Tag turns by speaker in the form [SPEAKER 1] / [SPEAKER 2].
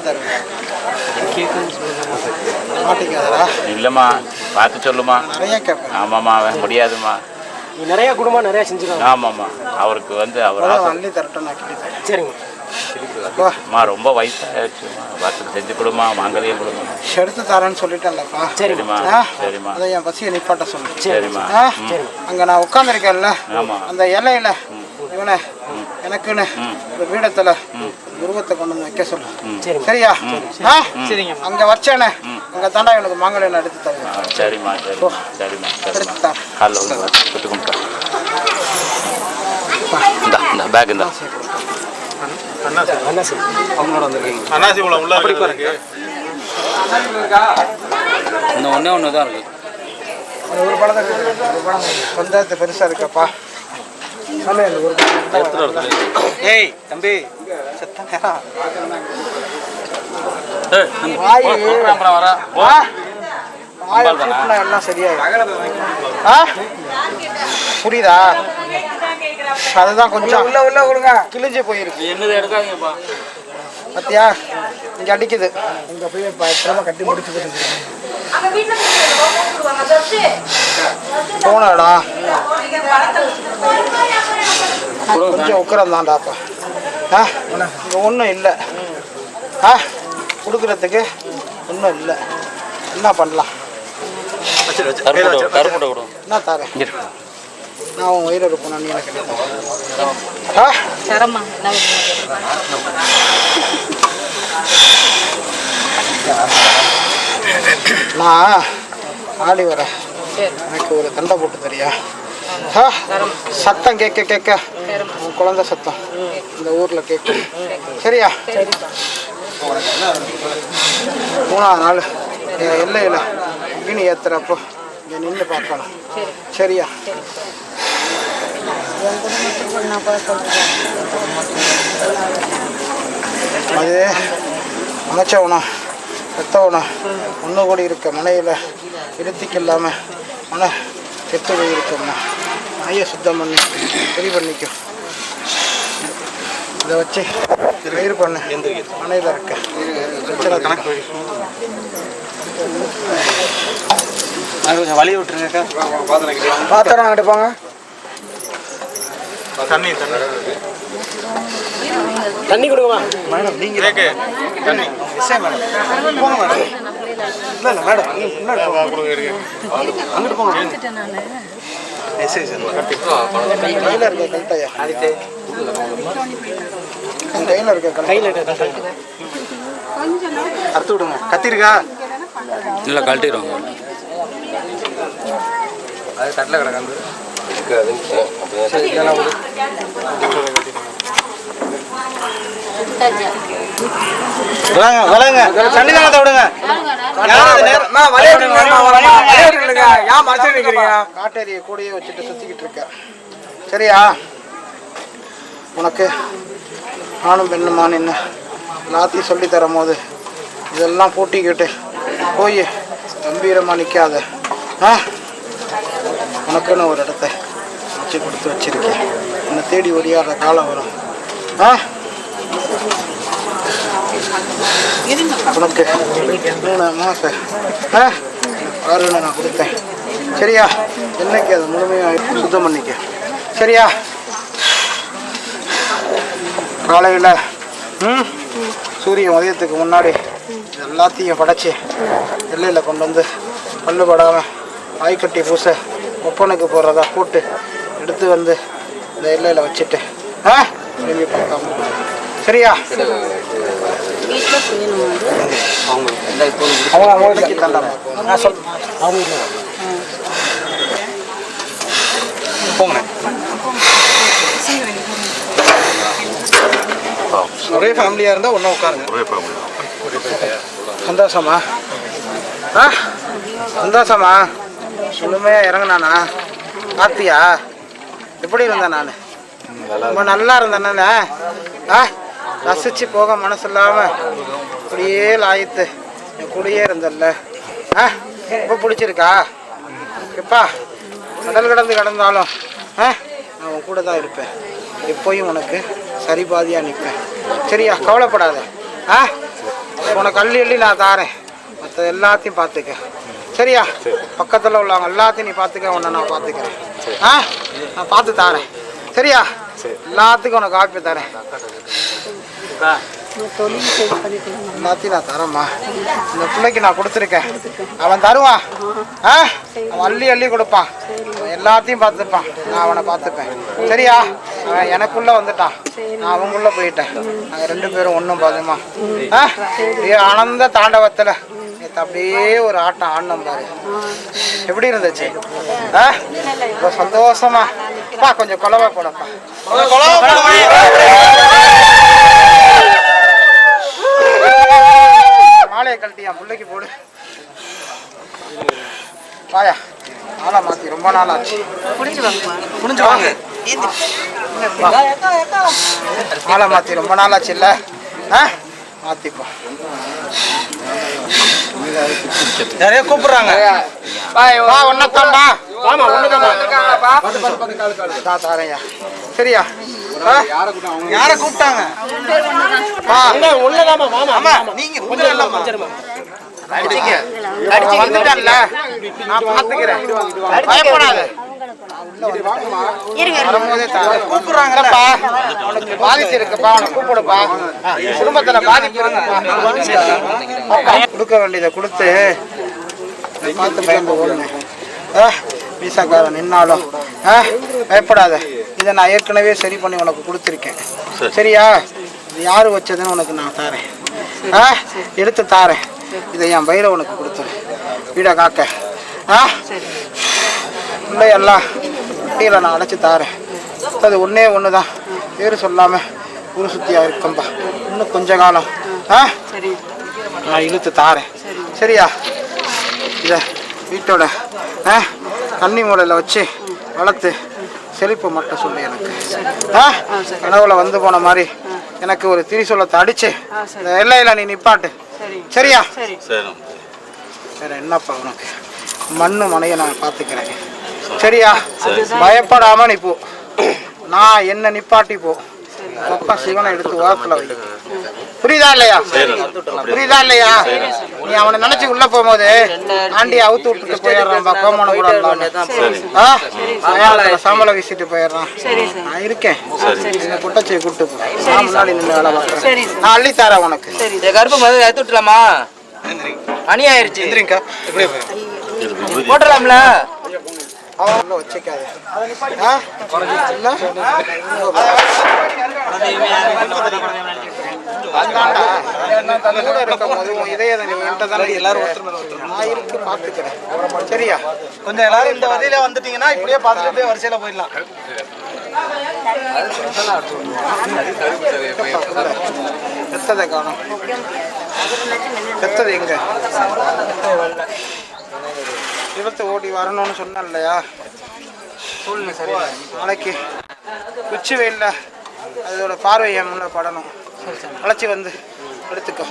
[SPEAKER 1] தருவேன். மாட்டிக்காதடா.
[SPEAKER 2] இல்லைம்மா பார்த்து சொல்லுமா
[SPEAKER 1] நிறைய கேட்பேன்.
[SPEAKER 2] ஆமாம்மா அவன் முடியாதும்மா.
[SPEAKER 3] நீ நிறைய குடும்பம் நிறைய செஞ்சுருவாங்க
[SPEAKER 2] ஆமாம்மா அவருக்கு வந்து அவர்
[SPEAKER 1] அள்ளி தரட்டும் நான் கிட்டி தரேன்
[SPEAKER 3] சரிங்க
[SPEAKER 2] அம்மா ரொம்ப வயசாகிடுச்சுமா பார்த்து செஞ்சு கொடுமா மாங்கல்யம் கொடுமா
[SPEAKER 1] எடுத்து தரேன்னு சொல்லிட்டேன்லப்பா.
[SPEAKER 2] சரிம்மா.
[SPEAKER 1] ஆ?
[SPEAKER 2] சரிம்மா.
[SPEAKER 1] அதை என் பசியை நிப்பாட்ட சொல்லு.
[SPEAKER 2] சரிம்மா.
[SPEAKER 1] ஆ? அங்கே நான் உட்காந்துருக்கேன்ல
[SPEAKER 2] ஆமா.
[SPEAKER 1] அந்த இலையில இவனை எனக்குன்னு ஒரு பீடத்தில் உருவத்தை கொண்டு வந்து வைக்க சொல்லு. சரியா? சரிங்க அங்கே வச்சேனே அங்கே தாண்டா எனக்கு மாங்கல்யம் எடுத்து தருவேன்.
[SPEAKER 2] சரிம்மா சரிம்மா சரிம்மா காலைல வந்து விட்டு கும்பிட்டா. இந்த இந்த பேக் இந்த.
[SPEAKER 3] அண்ணா சரி.
[SPEAKER 4] அண்ணாசி உள்ள உள்ள இருக்கு.
[SPEAKER 2] இன்னும் ஒன்றே ஒன்று தான் இருக்குது
[SPEAKER 1] ஒரு பழம் தான். ஒரு பழம் பஞ்சாயத்து பெருசாக இருக்கப்பா. ஏய் தம்பி. செத்த நேரம் எல்லாம் சரியாயிடும் புரியுதா? அதுதான் கொஞ்சம் உள்ள உள்ள கொடுங்க. கிழிஞ்சு போயிருக்கு.
[SPEAKER 2] என்னது எடுக்காதீங்கப்பா.
[SPEAKER 1] பத்தியா? இங்க அடிக்குது. இங்க போய் கட்டி முடிச்சு போனடா. கொஞ்சம் உக்கரம் தான்டாப்பா ஆ இங்க ஒன்றும் இல்லை. ஆ கொடுக்குறதுக்கு ஒன்றும் இல்லை. என்ன பண்ணலாம்? என்ன தரேன்? நான் உன் வயிறு இருப்பேன் நீ எனக்கு நான் ஆடி வரேன் எனக்கு ஒரு தண்டை போட்டு தரியா? ஆ, சத்தம் கேட்க கேட்க. உன் குழந்தை சத்தம். இந்த ஊரில் கேட்கும். சரியா? மூணாவது நாள். என் எல்லையில் அக்னி ஏத்துறப்போ இங்கே நின்று பார்க்கணும் சரியா? அது அமைச்சவனும் உணம் ஒன்று கூடி இருக்க மனையில் இருத்திக்கு இல்லாமல் மன செத்து போயிருக்கோம்னா மைய சுத்தம் பண்ணி. சரி பண்ணிக்கும் இதை வச்சு பயிர் பண்ணு. மனையில் இருக்க.
[SPEAKER 4] கொஞ்சம் வழி விட்டுருங்க
[SPEAKER 1] பாத்திரம் எடுப்பாங்க
[SPEAKER 4] தண்ணி தண்ணி.
[SPEAKER 3] தண்ணி கொடுங்கம்மா.
[SPEAKER 1] மேடம்
[SPEAKER 4] கேக்கு தண்ணி.
[SPEAKER 1] போங்க மேடம். இல்லை இல்லை மேடம் நீங்க போங்க. போங்க கையில் இருக்க என் கையில் இருக்க
[SPEAKER 3] கையில் இருக்க
[SPEAKER 1] அறுத்து விடுங்க கத்திருக்கா
[SPEAKER 2] இல்லை கழட்டிடுவாங்க
[SPEAKER 1] விளாங்க விளாங்க சன்னிதானத்தை விடுங்க காட்டேரியை கூடயே வச்சுட்டு சுத்திக்கிட்டு இருக்க சரியா உனக்கு நானும் பெண்ணுமா நின்று எல்லாத்தையும் சொல்லி தரும் போது இதெல்லாம் பூட்டிக்கிட்டு போய் கம்பீரமாக நிற்காத ஆ உனக்குன்னு ஒரு இடத்த வச்சு கொடுத்து வச்சிருக்கேன் உன்னை தேடி ஒடியாடுற காலம் வரும் ஆ உனக்கு. மூணு மாதம் நான் கொடுத்தேன். சரியா? என்னைக்கு அதை முழுமையாக சுத்தம் பண்ணிக்க? சரியா? காலையில் ம்? சூரியன் உதயத்துக்கு முன்னாடி எல்லாத்தையும் படைச்சி எல்லையில் கொண்டு வந்து பல்லுபடாமல் படாமல் பூசை பூச ஒப்பனுக்கு போடுறதா போட்டு எடுத்து வந்து இந்த எல்லையில் வச்சுட்டு ஆ? திரும்பி பார்க்காம. சரியா? அவங்க அவங்களுக்கு தண்டாம நான் ஒரே ஃபேமிலியாக இருந்தால் ஒன்றா உட்காருங்க சந்தோஷமா? ஆ? சந்தோஷமா? முழுமையாக இறங்குனானா? பார்த்தியா எப்படி இருந்தேன் நான்? ரொம்ப நல்லா இருந்தேன் நான். ஆ? ரசித்து போக மனசு இல்லாமல் அப்படியே லாயத்து. என் கூடயே இருந்தல்ல. ஆ ரொம்ப பிடிச்சிருக்கா? எப்பா கடல் கடந்து கடந்தாலும் ஆ நான் உன் கூட தான் இருப்பேன். எப்போயும் உனக்கு சரிபாதியாக நிற்பேன் சரியா கவலைப்படாத. ஆ உனக்கு அள்ளி அள்ளி நான் தாரேன். மற்ற எல்லாத்தையும் பார்த்துக்க. சரியா? பக்கத்தில் உள்ளவங்க எல்லாத்தையும் நீ பார்த்துக்க உன்னை நான் பார்த்துக்கிறேன். ஆ நான் பார்த்து தாரேன். சரியா? எல்லாத்துக்கும் உனக்கு காப்பி தரேன். எல்லாத்தையும் நான் தரேம்மா. இந்த பிள்ளைக்கு நான் கொடுத்துருக்கேன். அவன் தருவான். ஆ? அவன் அள்ளி அள்ளி கொடுப்பான். எல்லாத்தையும் பார்த்துப்பான். நான் அவனை பார்த்துப்பேன். சரியா? அவன் எனக்குள்ள வந்துட்டான். நான் அவங்குள்ள போயிட்டேன். நாங்கள் ரெண்டு பேரும் ஒன்றும் பாதுமா ஆ? ஆனந்த தாண்டவத்தில் நேற்று அப்படியே ஒரு ஆட்டம் ஆடினோம் பாரு. எப்படி இருந்துச்சு? ஆ? ரொம்ப சந்தோஷமா. பா கொஞ்சம் கொலவை போடப்பா கொஞ்சம் கொலவை போட மாலையை கழட்டி என் பிள்ளைக்கு போடு வாயா ஆளா மாத்தி ரொம்ப நாள் ஆச்சு முடிஞ்சு வாங்க ஆளை மாத்தி ரொம்ப நாள் ஆச்சு இல்ல ஆ மாத்திப்போம்
[SPEAKER 4] நிறைய கூப்பிடுறாங்க
[SPEAKER 1] வா ஒன்னத்தாம்பா வாமா ஒன்னதாம்பா தான் தாரையா சரியா? யாரை கூப்பிட்டாங்க?
[SPEAKER 3] ஒண்ணுதாம்மா மாமா?
[SPEAKER 1] ஆமா நீங்க கொஞ்சம் இல்லம்மா. அவன் வந்துட்டான்ல. நான் பாத்துக்கிறேன். பயப்படாத. கூப்பிடுறாங்கல்லப்பா அவனுக்கு பாதிப்பு இருக்குப்பா அவனை கூப்பிடுப்பா. குடும்பத்துல பாதிப்பு கொடுக்க வேண்டியதை கொடுத்து பார்த்து பயந்து ஓடுங்க. ஆ வீசாக்காரன் நின்னாலும். ஆ பயப்படாத. இதை நான் ஏற்கனவே சரி பண்ணி உனக்கு கொடுத்துருக்கேன். சரியா? இது யார் வச்சதுன்னு உனக்கு நான் தாரேன். ஆ? எடுத்து தாரேன். இதை என் பயிரை உனக்கு கொடுத்துரு வீடை காக்க. ஆ? பிள்ளையெல்லாம் குட்டியில் நான் அடைச்சி தாரேன். அது ஒன்றே ஒன்று தான் பேர் சொல்லாமல் ஊர் சுற்றியாக இருக்கம்பா. இன்னும் கொஞ்ச காலம். ஆ? நான் இழுத்து தாரேன். சரியா? இதை வீட்டோட ஆ? கன்னி மூலையில் வச்சு வளர்த்து செழிப்பு மட்டும் சொல்லு எனக்கு. ஆ கனவுல வந்து போன மாதிரி எனக்கு ஒரு திரிசூலத்தை அடிச்சு இந்த எல்லையில் நீ நிப்பாட்டு. சரியா?
[SPEAKER 2] சரி.
[SPEAKER 1] வேற என்னப்பா உனக்கு? மண்ணு மனையை நான் பார்த்துக்கிறேன். சரியா? பயப்படாம நீ போ. நான் என்ன நிப்பாட்டி போ. அப்பா சிவனை எடுத்து ஓரத்துல வை. புரியுதா இல்லையா? புரியுதா இல்லையா? நீ அவனை நினைச்சு உள்ள போகும்போது ஆண்டி அவுத்து விட்டுட்டு போயிடுறான்பா கோமனை கூட சம்பளம் வீசிட்டு போயிடுறான். நான் இருக்கேன். இந்த குட்டச்சியை கூட்டு முன்னாடி நின்று வேலை பார்க்குறேன். நான் அள்ளி தரேன் உனக்கு
[SPEAKER 5] கருப்பு மருந்து எடுத்து விட்டுலாமா மணி ஆயிருச்சு போட்டுடலாம்ல.
[SPEAKER 1] அவன் வச்சுக்காது ஆ? இல்ல? அந்தாண்டா. கூட இருக்கும்போது உன் இதயத்தை நீ என்கிட்ட தானே எல்லாரும் நான் இருக்கு பார்த்துக்கிறேன் சரியா
[SPEAKER 4] கொஞ்சம் எல்லாரும் இந்த வழியில வந்துட்டீங்கன்னா இப்படியே பார்த்துட்டு போய் வரிசையில போயிடலாம்
[SPEAKER 1] பெத்ததை காணும் பெத்தது எங்க விபத்து ஓடி வரணும்னு சொன்னேன் இல்லையா? சூழ்நிலை சரி. நாளைக்கு உச்சி வெயில்ல அதோட பார்வை என் முன்ன படணும். அழைச்சி வந்து எடுத்துக்கோ.